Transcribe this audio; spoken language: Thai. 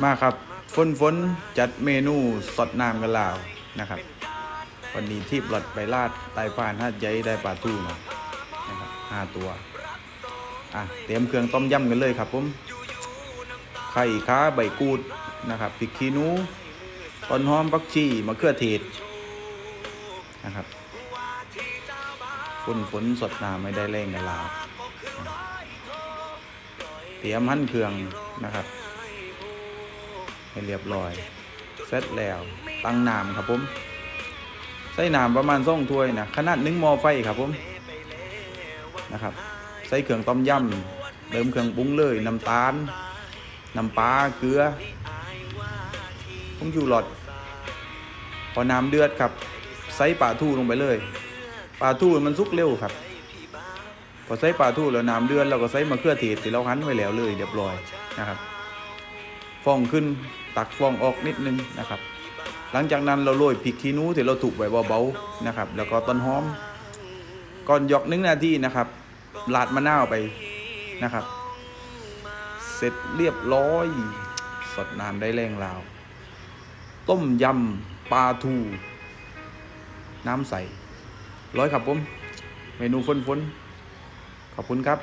มาครับฝนฝนจัดเมนูสดน้ำกันลาวนะครับ วันนี้ที่ปลดไปลาดไตปานห้าใจได้ปลาทูมานะครับห้าตัวอะเตรียมเครื่องต้มยำกันเลยครับผมไข่ค้าใบกูดนะครับพริกขี้หนูต้นหอมปักชีมะเขือเทศนะครับฝนฝนสดน้ำไม่ได้แรงกันลาวเตรียมหั่นเครื่องนะครับ ให้เรียบร้อย เสร็จแล้วตั้งน้ำครับผม ใส่น้ำประมาณสองถ้วยนะขนาดหนึ่งมอไฟครับผมนะครับ ใส่เครื่องต้มยำเติมเครื่องปรุงเลยน้ำตาลน้ำปลาเกลือผงชูรสพอน้ำเดือดครับใส่ปลาทูลงไปเลยปลาทูมันสุกเร็วครับ พอใส่ปลาทูแล้วน้ำเดือดเราก็ใส่มะเขือเทศที่เราหั่นไว้แล้วเลยเรียบร้อยนะครับฟองขึ้น ตักฟองออกนิดนึงนะครับ หลังจากนั้นเราโรยพริกขี้หนูที่เราถูกไว้เบาๆนะครับ แล้วก็ต้นหอม ก่อนหยอกหนึ่งนาทีนะครับลาดมะนาวไปนะครับ เสร็จเรียบร้อย สดน้ำได้แรงลาว ต้มยำปลาทู น้ำใส ร้อยครับผม เมนูฝนๆขอบคุณครับ